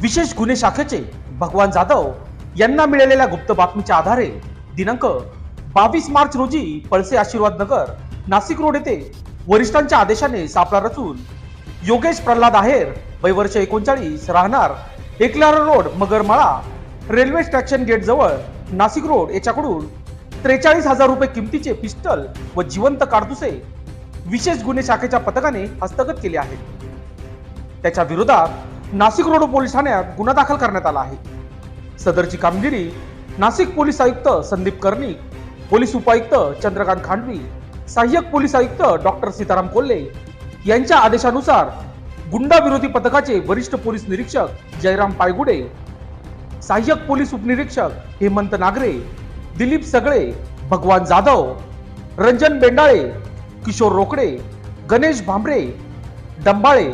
विशेष गुन्हे शाखेचे भगवान जाधव यांना मिळालेल्या गुप्त बातमीच्या आधारे दिनांक बावीस मार्च रोजी पळसे आशीर्वाद नगर नाशिक रोड येथे वरिष्ठांच्या आदेशाने सापळा रचून योगेश प्रल्हाद आहेर वय वर्ष एकोणचाळीस राहणार Eklahare road मगरमाळा railway station gate जवळ नाशिक रोड याच्याकडून त्रेचाळीस हजार रुपये किमतीचे पिस्टल व जिवंत कारतुसे विशेष गुन्हे शाखेच्या पथकाने हस्तगत केले आहेत. त्याच्या विरोधात नाशिक रोड पोलीस ठाण्यात गुन्हा दाखल करण्यात आला आहे. सदरची कामगिरी नाशिक पोलीस आयुक्त संदीप कर्णिक पोलीस उपायुक्त चंद्रकांत खांडवी सहाय्यक पोलीस आयुक्त डॉक्टर सीताराम कोल्हे यांच्या आदेशानुसार गुंडा विरोधी पथकाचे वरिष्ठ पोलीस निरीक्षक जयराम पायगुडे सहाय्यक पोलीस उपनिरीक्षक हेमंत नागरे दिलीप सगळे भगवान जाधव रंजन बेंडाळे किशोर रोकडे गणेश भांबरे डंबाळे